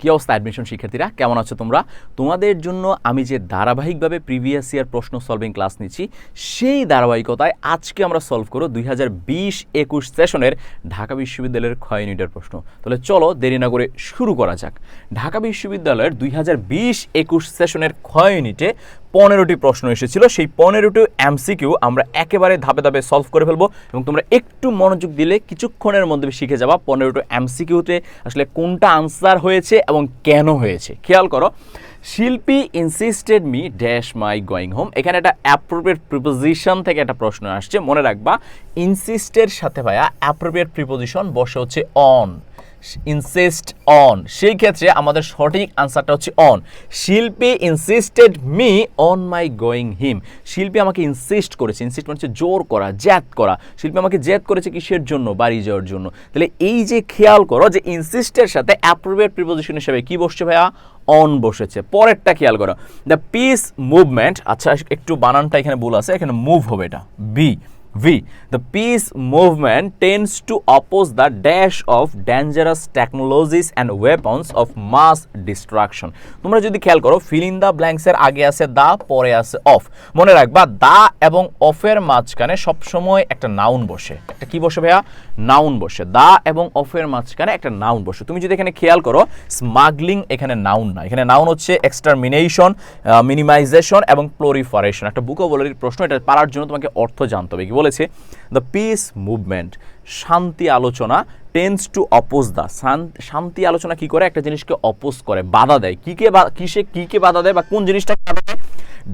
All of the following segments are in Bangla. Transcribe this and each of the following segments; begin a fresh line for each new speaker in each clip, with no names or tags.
কি অবস্থা অ্যাডমিশন শিক্ষার্থীরা? কেমন আছো তোমরা? তোমাদের জন্য আমি যে ধারাবাহিকভাবে প্রিভিয়াস ইয়ার প্রশ্ন সলভিং ক্লাস নিচ্ছি, সেই ধারাবাহিকতায় আজকে আমরা সলভ করো দুই হাজার বিশ একুশ সেশনের ঢাকা বিশ্ববিদ্যালয়ের ক্ষয় ইউনিটের প্রশ্ন। তাহলে চলো দেরি না করে শুরু করা যাক। ঢাকা বিশ্ববিদ্যালয়ের দুই হাজার বিশ একুশ সেশনের ক্ষয় ইউনিটে পনেরোটি প্রশ্ন এসেছিল। সেই পনেরোটি এমসিকিউ আমরা একেবারে ধাপে ধাপে সলভ করে ফেলব এবং তোমরা একটু মনোযোগ দিলে কিছুক্ষণের মধ্যে শিখে যাবা পনেরোটি এমসিকিউতে আসলে কোনটা আনসার হয়েছে এবং কেন হয়েছে। খেয়াল করো, Shilpi insisted me dash my going home এখানে একটা অ্যাপ্রোপ্রিয়েট প্রিপোজিশন থেকে একটা প্রশ্ন আসছে, মনে রাখবা ইনসিস্টের সাথে ভাইয়া অ্যাপ্রোপ্রিয়েট প্রিপোজিশন বসে হচ্ছে অন ইনসিস্ট অন সেই ক্ষেত্রে আমাদের সঠিক আনসারটা হচ্ছে on Shilpi insisted me on my going him Shilpi আমাকে ইনসিস্ট করেছে। ইনসিস্ট মানে হচ্ছে জোর করা জ্যাদ করা। শিল্পী আমাকে জ্যাদ করেছে কিসের জন্য? বাড়ি যাওয়ার জন্য। তাহলে এই যে খেয়াল করো যে ইনসিস্টের সাথে অ্যাপ্রোপ্রিয়েট প্রিপোজিশন হিসেবে কি বসছে ভাইয়া? অন বসেছে। পরেরটা খেয়াল করো। দ্য পিস মুভমেন্ট আচ্ছা একটু বানানটা এখানে ভুল আছে, এখানে মুভ হবে এটা। B V. The peace movement tends to oppose the dash of dangerous technologies and weapons of mass destruction. তোমরা যদি খেয়াল করো ফিল ইন দ্য ব্ল্যাঙ্কসের আগে আছে দা পরে আছে অফ মনে রাখবা দা এবং অফের মাঝখানে সবসময় একটা নাউন বসে। একটা কি বসে ভাইয়া? নাউন বসে। দা এবং অফের মাঝখানে একটা নাউন বসে। তুমি যদি এখানে খেয়াল করো স্মাগলিং এখানে নাউন না। এখানে নাউন হচ্ছে এক্সটারমিনেশন মিনিমাইজেশন এবং প্লোরিফারেশন একটা বুকোবলারির প্রশ্ন, এটা পারার জন্য তোমাকে অর্থ জানতে হবে। কি বলেছে দ্য পিস মুভমেন্ট শান্তি আলোচনা টেন্স টু অপোজ দ্য শান্তি আলোচনা কি করে? একটা জিনিসকে অপোজ করে, বাধা দেয়। কি কে কিসে, কি কে বাধা দেয় বা কোন জিনিসটা বাধা দেয়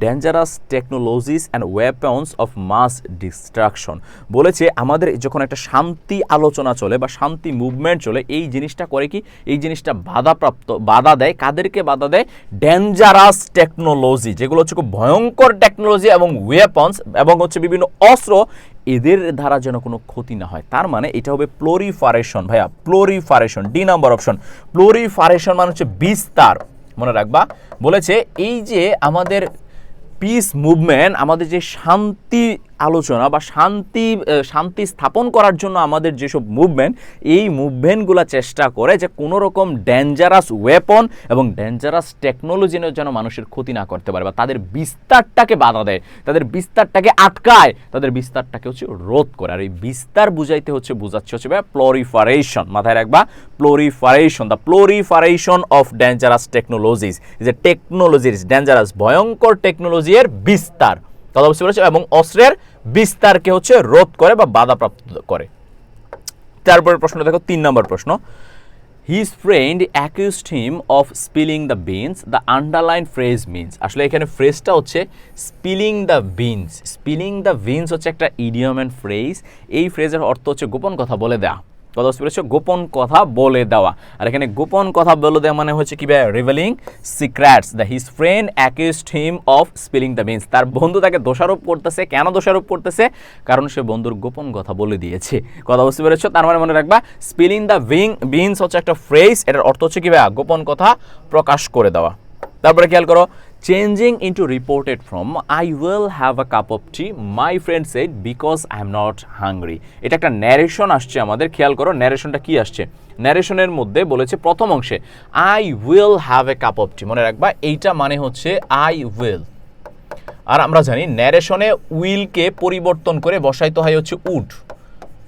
dangerous technologies and weapons of mass destruction বলেছে, আমাদের যখন একটা শান্তি আলোচনা চলে বা শান্তি মুভমেন্ট চলে, এই জিনিসটা করে কি? এই জিনিসটা বাধাপ্রাপ্ত, বাধা দেয়। কাদেরকে বাধা দেয়? ডেঞ্জারাস টেকনোলজি যেগুলো হচ্ছে খুব ভয়ঙ্কর টেকনোলজি এবং ওয়েপন্স এবং হচ্ছে বিভিন্ন অস্ত্র, এদের দ্বারা যেন কোনো ক্ষতি না হয়। তার মানে এটা হবে প্লোরিফারেশন ভাইয়া proliferation D number option proliferation মানে হচ্ছে বিস্তার। মনে রাখবা। বলেছে, এই যে আমাদের পিস মুভমেন্ট আমাদের যে শান্তি আলোচনা বা শান্তি শান্তি স্থাপন করার জন্য আমাদের যেসব মুভমেন্ট এই মুভমেন্টগুলো চেষ্টা করে যে কোনো রকম ডেঞ্জারাস ওয়েপন এবং ডেঞ্জারাস টেকনোলজি যেন মানুষের ক্ষতি না করতে পারে বা তাদের বিস্তারটাকে বাধা দেয়, তাদের বিস্তারটাকে আটকায়, তাদের বিস্তারটাকে হচ্ছে রোধ করে। আর এই বিস্তার বুঝাইতে হচ্ছে, বোঝাচ্ছে হচ্ছে ভাই প্লোরিফারেশন মাথায় রাখবা proliferation the proliferation of dangerous technologies যে টেকনোলজির ডেঞ্জারাস ভয়ঙ্কর টেকনোলজির বিস্তার। কথা পেরেছ এবং অস্ত্রের বিস্তারকে হচ্ছে রোধ করে বা বাধাপ্রাপ্ত করে। তারপরে প্রশ্ন, দেখো, তিন নম্বর প্রশ্ন। His friend accused him of spilling the beans the underline phrase means আসলে এখানে ফ্রেজটা হচ্ছে spilling the beans spilling the beans হচ্ছে একটা ইডিয়ম অ্যান্ড ফ্রেজ এই ফ্রেজের অর্থ হচ্ছে গোপন কথা বলে দেওয়া কথা বুঝতে পেরেছ গোপন কথা বলে দেওয়া। আর এখানে গোপন কথা বলে দেওয়া মানে হচ্ছে কি revealing secrets the his friend accused him of spilling the beans তার বন্ধু তাকে দোষারোপ করতেছে, কেন দোষারোপ করতেছে? কারণ সে বন্ধুর গোপন কথা বলে দিয়েছে। কথা বুঝতে পেরেছ? তার মানে মনে রাখবা স্পিলিং দ্য বিং বিনস হচ্ছে একটা ফ্রেজ এটার অর্থ হচ্ছে কি গোপন কথা প্রকাশ করে দেওয়া। তারপরে খেয়াল করো changing into reported from I will have a cup of tea my friend said because I am not hungry এটা একটা ন্যারেশন আসছে আমাদের, খেয়াল করো ন্যারেশনটা কি আসছে? ন্যারেশনের মধ্যে বলেছে প্রথম অংশে I will have a cup of tea মনে রাখবা, এইটা মানে হচ্ছে আই উইল আর আমরা জানি ন্যারেশনে উইলকে পরিবর্তন করে বসাইতে হয় হচ্ছে, উড।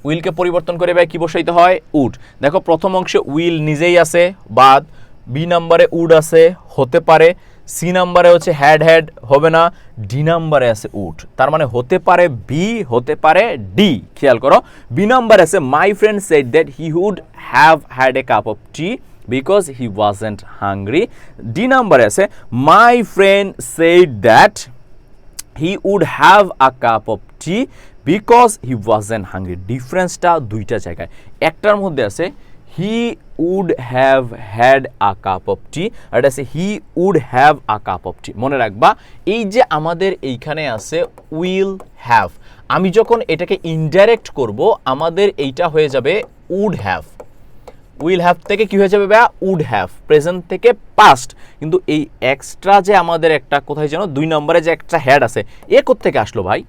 উইলকে পরিবর্তন করে ভাই কি বসাইতে হয়? উড। দেখো, প্রথম অংশে উইল নিজেই আছে, বাদ, বি নাম্বারে উড আছে, হতে পারে সি নাম্বারে হচ্ছে হ্যাড হ্যাড, হবে না, ডি নাম্বারে আছে উড তার মানে হতে পারে বি, হতে পারে ডি। খেয়াল করো, বি নাম্বারে আছে my friend said that he would have had a cup of tea because he wasn't hungry D নাম্বারে আছে my friend said that he would have a cup of tea because he wasn't hungry ডিফারেন্সটা দুইটা জায়গায়। একটার মধ্যে আছে he would have had a cup of tea আর আছে he would have a cup of tea মনে রাখবা, এই যে আমাদের এইখানে আছে উইল হ্যাভ আমি যখন এটাকে ইনডাইরেক্ট করব, আমাদের এইটা হয়ে যাবে উড হ্যাভ উইল হ্যাভ থেকে কি হয়ে যাবে বা উড হ্যাভ প্রেজেন্ট থেকে পাস্ট কিন্তু এই এক্সট্রা যে আমাদের একটা, কোথায় যেন? দুই নম্বরে যে একটা হ্যাড আছে, এ থেকে আসলো ভাই?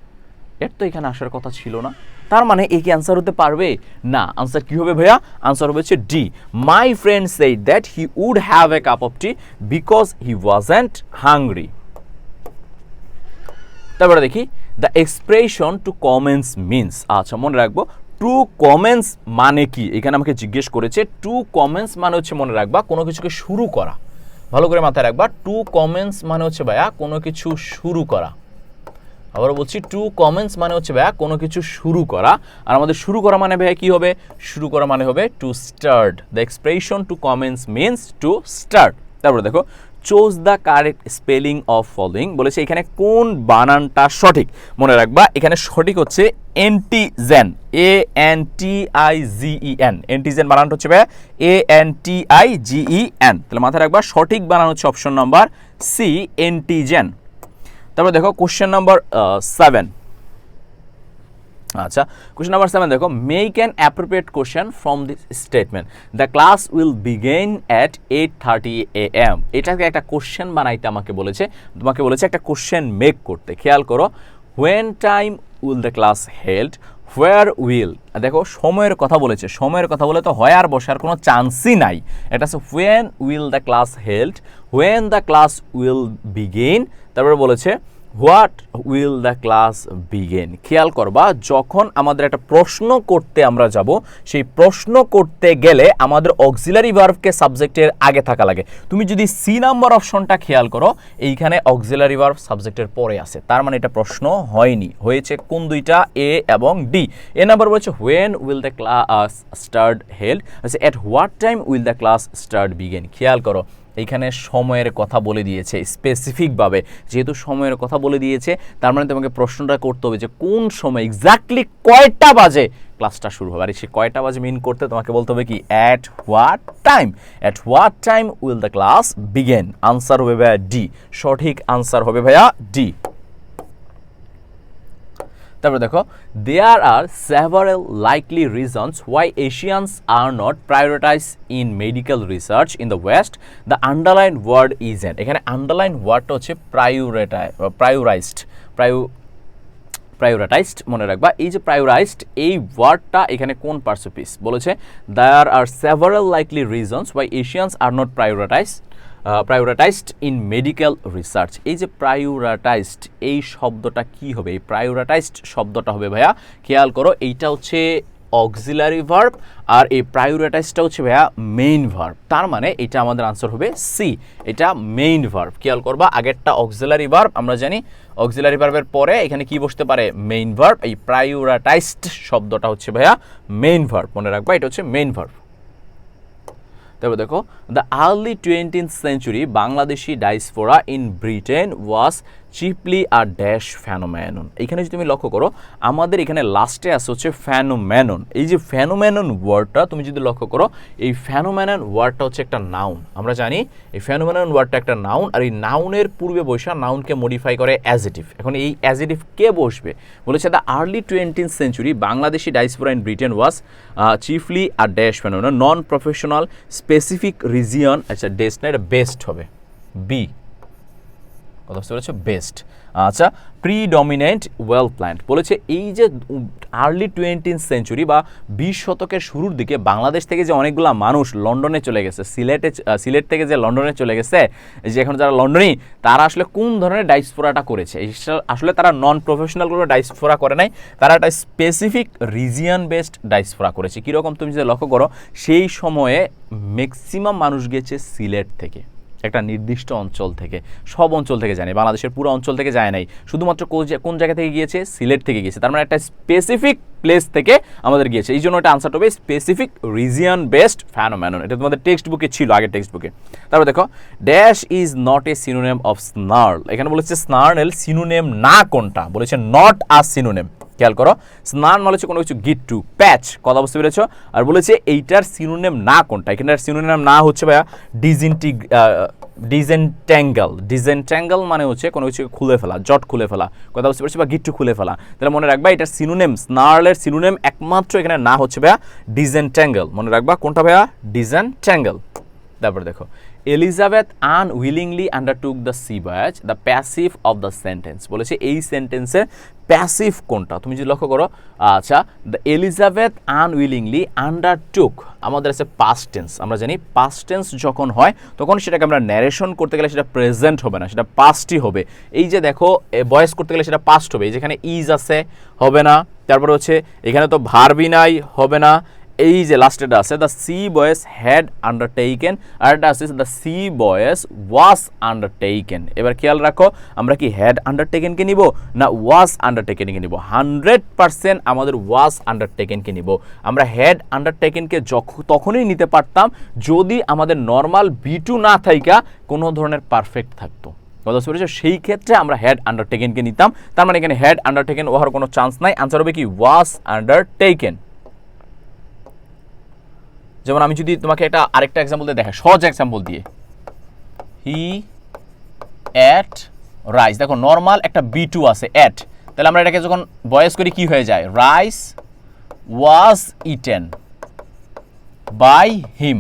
এর তো এখানে আসার কথা ছিল না। তার মানে এই কি অ্যান্সার হতে পারবে? না আনসার কি হবে ভাইয়া? আনসার হবে হচ্ছে D my friend said that he would have a cup of tea because he wasn't hungry তারপরে দেখি the expression to commence means আচ্ছা মনে রাখব টু কমেন্স মানে কি? এখানে আমাকে জিজ্ঞেস করেছে টু কমেন্টস মানে হচ্ছে মনে রাখবা কোনো কিছুকে শুরু করা। ভালো করে মাথায় রাখবা টু কমেন্টস মানে হচ্ছে ভাইয়া কোনো কিছু শুরু করা। আবার বলছি টু কমেন্টস মানে হচ্ছে ভাইয়া কোনো কিছু শুরু করা। আর আমাদের শুরু করা মানে ভাইয়া কি হবে? শুরু করা মানে হবে to start the expression to comments means to start তারপরে দেখো choose the correct spelling of following বলেছে, এখানে কোন বানানটা সঠিক? মনে রাখবা, এখানে সঠিক হচ্ছে antigen A N T I G E N antigen বানানটা হচ্ছে A N T I G E N তাহলে মাথায় রাখবা, সঠিক বানান হচ্ছে অপশন নাম্বার সি এন্টিজেন তারপরে দেখো কোশ্চেন নাম্বার সেভেন আচ্ছা কোশ্চেন নাম্বার সেভেন দেখো make an appropriate question from this statement the class will begin at eight thirty A M এটাকে একটা কোশ্চেন বানাইতে আমাকে বলেছে, তোমাকে বলেছে একটা কোশ্চেন মেক করতে। খেয়াল করো when time will the class held where will দেখো, সময়ের কথা বলেছে। সময়ের কথা বলে তো হয় আর বসার কোনো চান্সই নাই। এটা হচ্ছে when will the class held when the class will begin তারপরে বলেছে what will the class begin? খেয়াল করবা, যখন আমাদের একটা প্রশ্ন করতে আমরা যাব, সেই প্রশ্ন করতে গেলে আমাদের অক্সিলারি ভার্ভকে সাবজেক্টের আগে থাকা লাগে। তুমি যদি সি নাম্বার অপশনটা খেয়াল করো, এইখানে অক্সিলারি ভার্ভ সাবজেক্টের পরে আছে। তার মানে এটা প্রশ্ন হয়নি। হয়েছে কোন দুইটা? এ এবং ডি এ নাম্বার বলছে when will the class start held আচ্ছা at what time will the class start begin খেয়াল করো। এইখানে সময়ের কথা বলে দিয়েছে স্পেসিফিকভাবে যেহেতু সময়ের কথা বলে দিয়েছে, তার মানে তোমাকে প্রশ্নটা করতে হবে যে কোন সময় এক্স্যাক্টলি কয়টা বাজে ক্লাসটা শুরু হবে। আর সে কয়টা বাজে মিন করতে তোমাকে বলতে হবে কি at what time at what time will the class begin answer হবে ভাইয়া ডি সঠিক আনসার হবে ভাইয়া ডি তারপরে দেখো there are several likely reasons why Asians are not prioritize in medical research in the west the underline word is an এখানে আন্ডারলাইন ওয়ার্ডটা হচ্ছে প্রায়োরিটাই প্রায়োরাইজড প্রায়ো প্রায়োরিটাইজড মনে রাখবা। এই যে প্রায়োরাইজড এই ওয়ার্ডটা এখানে কোন পার্সোপিস? বলেছে there are several likely reasons why Asians are not prioritize prioritized in medical research এই যে প্রায়োরিটাইজড এই শব্দটা কি হবে? এই প্রায়োরিটাইজড শব্দটা হবে, ভাইয়া, খেয়াল করো, এইটা হচ্ছে অক্সিলারি ভার্ব আর এই প্রায়োরিটাইজটা হচ্ছে, ভাইয়া মেইন ভার্ব তার মানে এটা আমাদের আনসার হবে সি এটা মেইন ভার্ব খেয়াল করবা, আগেরটা অক্সিলারি ভার্ব আমরা জানি অক্সিলারি ভার্বের পরে এখানে কি বসতে পারে? মেইন ভার্ব এই প্রায়োরিটাইজড শব্দটা হচ্ছে, ভাইয়া মেইন ভার্ব মনে রাখবা, এটা হচ্ছে মেইন ভার্ব তারপর দেখো the early twentieth century Bangladeshi diaspora in Britain was chiefly a dash phenomenon. এখানে যদি তুমি লক্ষ্য করো, আমাদের এখানে লাস্টে আছে হচ্ছে ফ্যানোম্যানন। এই যে ফ্যানোম্যানন ওয়ার্ডটা, তুমি যদি লক্ষ্য করো, এই ফ্যানোম্যানন ওয়ার্ডটা হচ্ছে একটা নাউন আমরা জানি এই ফ্যানোম্যানন ওয়ার্ডটা একটা নাউন আর এই নাউনের পূর্বে বৈশা নাউনকে মডিফাই করে অ্যাজিটিভ এখন এই অ্যাজিটিভ কে বসবে? বলেছে the early twentieth century Bangladeshi diaspora in Britain was chiefly a dash phenomenon non professional specific region আচ্ছা ডেস্ট না এটা বেস্ট হবে। বি কথা বুঝতে বেস্ট। আচ্ছা প্রিডমিনেন্ট ওয়েল প্ল্যান্ট বলেছে এই যে আর্লি টোয়েন্টিন সেঞ্চুরি বা বিশ শতকের শুরুর দিকে বাংলাদেশ থেকে যে অনেকগুলা মানুষ লন্ডনে চলে গেছে, সিলেটে সিলেট থেকে যে লন্ডনে চলে গেছে যে এখন যারা লন্ডনেই তারা আসলে কোন ধরনের ডাইসফোরাটা করেছে? আসলে তারা নন প্রফেশনাল কোনো ডাইসফোরা করে নাই, তারা একটা স্পেসিফিক রিজিয়ন বেসড ডাইসফোরা করেছে। কীরকম তুমি যদি লক্ষ্য করো, সেই সময়ে ম্যাক্সিমাম মানুষ গেছে সিলেট থেকে। একটা নির্দিষ্ট অঞ্চল থেকে, সব অঞ্চল থেকে জানে বাংলাদেশের পুরো অঞ্চল থেকে যায় নাই। শুধুমাত্র কোন জায়গা থেকে গিয়েছে? সিলেট থেকে গিয়েছে। তার মানে একটা স্পেসিফিক প্লেস থেকে আমাদের গিয়েছে। এই জন্য এটা আনসার হবে স্পেসিফিক রিজিয়ন বেসড ফ্যানোম্যানন এটা তোমাদের টেক্সট বুকে ছিল, আগের টেক্সট বুকে তারপর দেখো dash is not a synonym of snarl এখানে বলেছে স্নার্নেল সিনোনেম না কোনটা? বলেছে নট আ সিনোনেম খেয়াল করো। স্নান মানে হচ্ছে কোনো কিছু গিট টু প্যাচ কথা বুঝতে পেরেছ? আর বলেছে এইটার সিনোনেম না কোনটা? এখানটার সিনোনেম না হচ্ছে ভাইয়া ডিজিনটি ডিজেন্ট্যাঙ্গল ডিজেন্ট্যাঙ্গল মানে হচ্ছে কোনো কিছু খুলে ফেলা, জট খুলে ফেলা, কথা বুঝতে পারছি? বা গিট্টু খুলে ফেলা। তাহলে মনে রাখবা এটার সিনোনেম স্নার্লের সিনোনেম একমাত্র এখানে না হচ্ছে ভাইয়া ডিজেন্ট্যাঙ্গল মনে রাখবা কোনটা ভাইয়া? ডিজেন্ট্যাঙ্গল তারপর দেখো Elizabeth unwillingly undertook the sea voyage the passive of the sentence বলেছে এই সেন্টেন্সের প্যাসিভ কোনটা? তুমি যদি লক্ষ্য করো আচ্ছা দ্য এলিজাবেথ আনউইলিংলি আন্ডারটুক আমাদের আছে পাস্ট টেন্স আমরা জানি পাস্ট টেন্স যখন হয়, তখন সেটাকে আমরা ন্যারেশন করতে গেলে সেটা প্রেজেন্ট হবে না, সেটা পাস্টই হবে। এই যে দেখো বয়স করতে গেলে সেটা পাস্ট হবে যেখানে ইজ আছে, হবে না, তারপর হচ্ছে, এখানে তো ভার্বি নাই, হবে না এই যে লাস্টেটা আছে the sea voyage had undertaken আর এটা আছে দ্য সি বয়েস ওয়াস আন্ডারটেকেন এবার খেয়াল রাখো, আমরা কি হ্যাড আন্ডারটেকেনকে নিব? না ওয়াজ আন্ডারটেকেনকে নিব? হান্ড্রেড পার্সেন্ট আমাদের ওয়াজ আন্ডারটেকেনকে নিব। আমরা হ্যাড আন্ডারটেকেনকে যখন তখনই নিতে পারতাম যদি আমাদের নর্মাল বি টু না থাইকা কোনো ধরনের পারফেক্ট থাকতো। কথা বুঝতে সেই ক্ষেত্রে আমরা হেড আন্ডারটেকেনকে নিতাম। তার মানে এখানে হেড আন্ডারটেকেন হওয়ার কোনো চান্স নাই। আনসার হবে কি? ওয়াজ আন্ডারটেকেন যেমন আমি যদি তোমাকে একটা আরেকটা এক্সাম্পল দিয়ে দেখা সহজ এক্সাম্পল দিয়ে। হি অ্যাট রাইস দেখো নর্মাল একটা বি টু আছে অ্যাট তাহলে আমরা এটাকে যখন বয়স করি, কি হয়ে যায়? Rice was eaten by him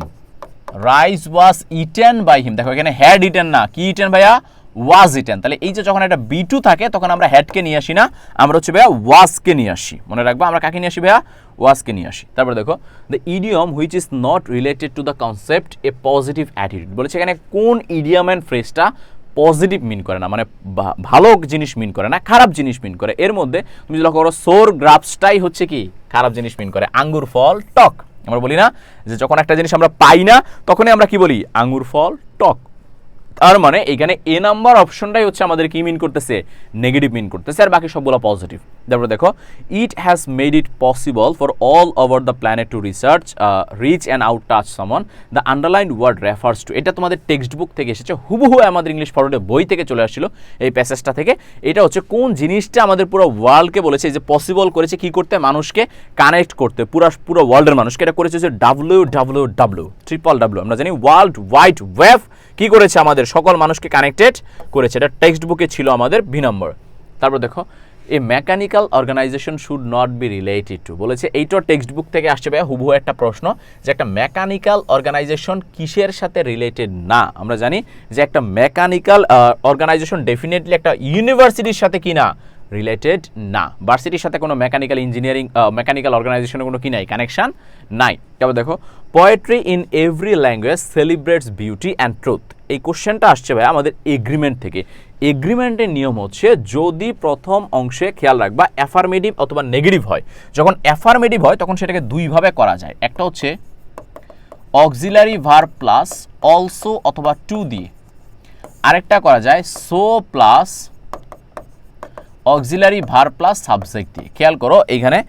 rice was eaten by him দেখো এখানে হ্যাড ইটেন না, কি ইটেন ভাইয়া? ওয়াজ ইটেন তাহলে এই যে যখন একটা বি টু থাকে, তখন আমরা হ্যাডকে নিয়ে আসি না, আমরা হচ্ছে ভাইয়া ওয়াজকে নিয়ে আসি। মনে রাখব, আমরা কাকে নিয়ে আসি ভাইয়া? ওয়াজকে নিয়ে আসি। তারপর দেখো the idiom which is not related to the concept a positive attitude বলেছে এখানে কোন ইডিয়ম অ্যান্ড ফ্রেজটা পজিটিভ মিন করে না মানে ভালো জিনিস মিন করে না, খারাপ জিনিস মিন করে। এর মধ্যে তুমি যদি লক্ষ্য করো সোর গ্রাফসটাই হচ্ছে কি? খারাপ জিনিস মিন করে। আঙ্গুর, ফল, টক। আমরা বলি না যে যখন একটা জিনিস আমরা পাই না, তখনই আমরা কি বলি? আঙ্গুর, ফল, টক। তার মানে এখানে এ নাম্বার অপশনটাই হচ্ছে আমাদের কি মিন করতেছে? নেগেটিভ মিন করতেছে, আর বাকি সবগুলো পজিটিভ তারপর দেখো it has made it possible for all over the planet to research reach and out touch সমন the underline word refers to এটা তোমাদের টেক্সট বুক থেকে এসেছে, হুবহু আমাদের ইংলিশ ফরওয়ার্ডে বই থেকে চলে আসছিল এই প্যাসেজটা থেকে। এটা হচ্ছে কোন জিনিসটা আমাদের পুরো ওয়ার্ল্ডকে বলেছে যে পসিবল করেছে, কি করতে, মানুষকে কানেক্ট করতে। পুরো পুরো ওয়ার্ল্ডের মানুষকে এটা করেছে যে W W W triple W আমরা জানি ওয়ার্ল্ড ওয়াইড ওয়েব কি করেছে আমাদের সকল মানুষকে কানেক্টেড করেছে। এটা টেক্সট বুকে ছিল আমাদের বি নম্বর তারপর দেখো a mechanical organization should not be related to বলেছে এইটা টেক্সট বুক থেকে আসছে ভাইয়া, হুবহু একটা প্রশ্ন যে একটা মেকানিক্যাল অর্গানাইজেশন কিসের সাথে রিলেটেড না? আমরা জানি যে একটা মেকানিক্যাল অর্গানাইজেশন ডেফিনেটলি একটা ইউনিভার্সিটির সাথে কি না রিলেটেড না। ভার্সিটির সাথে কোনো মেকানিক্যাল ইঞ্জিনিয়ারিং মেকানিক্যাল অর্গানাইজেশনের কোনো কি নাই? কানেকশন নাই। তারপর দেখো poetry in every language celebrates beauty and truth এই কোশ্চেনটা আসছে ভাই আমাদের এগ্রিমেন্ট থেকে। এগ্রিমেন্টের নিয়ম হচ্ছে, যদি প্রথম অংশে খেয়াল রাখবা অ্যাফার্মেটিভ অথবা নেগেটিভ হয়। যখন অ্যাফার্মেটিভ হয়, তখন সেটাকে দুইভাবে করা যায়। একটা হচ্ছে অক্সিলারি ভার প্লাস অলসো অথবা টু দিয়ে। আরেকটা করা যায় so plus auxiliary verb plus subject দিয়ে। খেয়াল করো, এখানে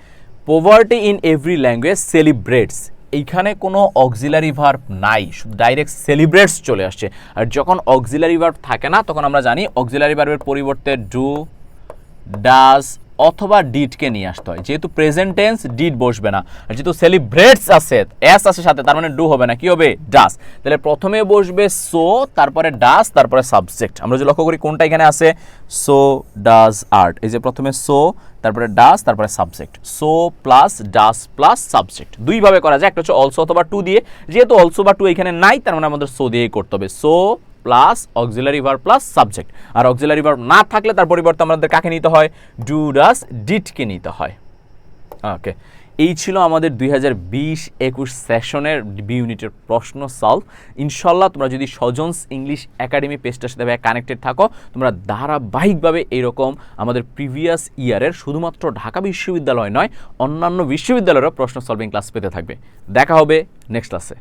poverty in every language celebrates এইখানে কোনো অক্সিলারি ভার্ব নাই, শুধু ডাইরেক্ট সেলিব্রেটস চলে আসছে। আর যখন অক্সিলারি ভার্ব থাকে না, তখন আমরা জানি অক্সিলারি ভার্বের পরিবর্তে ডু ডাজ অথবা ডিডকে নিয়ে আসতে হয়। যেহেতু প্রেজেন্ট টেন্স ডিড বসবে না। আর যেহেতু সেলিব্রেটস আছে এস আছে সাথে, তার মানে ডু হবে না। কি হবে? ডাস তাহলে প্রথমে বসবে সো তারপরে ডাস তারপরে সাবজেক্ট আমরা যে লক্ষ্য করি কোনটা এখানে আছে? সো ডাজ আর্ট এই যে প্রথমে সো তারপরে ডাস তারপরে subject so plus does plus subject দুইভাবে করা যায়। একটা হচ্ছে অলসো অথবা টু দিয়ে। যেহেতু অলসো বা টু এখানে নাই, তার মানে আমাদের সো দিয়েই করতে হবে। So plus auxiliary verb plus subject আর অক্সিলারি ভার্ব না থাকলে তার পরিবর্তে আমাদের কাকে নিতে হয়? ডু ডাস ডিটকে নিতে হয়। ওকে এই ছিল আমাদের দুই হাজার বিশ একুশ সেশনের বি ইউনিটের প্রশ্ন সলভ ইনশাল্লাহ তোমরা যদি সজনস ইংলিশ একাডেমি পেজটার সাথে কানেক্টেড থাকো, তোমরা ধারাবাহিকভাবে এরকম আমাদের প্রিভিয়াস ইয়ারের শুধুমাত্র ঢাকা বিশ্ববিদ্যালয় নয়, অন্যান্য বিশ্ববিদ্যালয়েরও প্রশ্ন সলভিং ক্লাস পেতে থাকবে। দেখা হবে নেক্সট ক্লাসে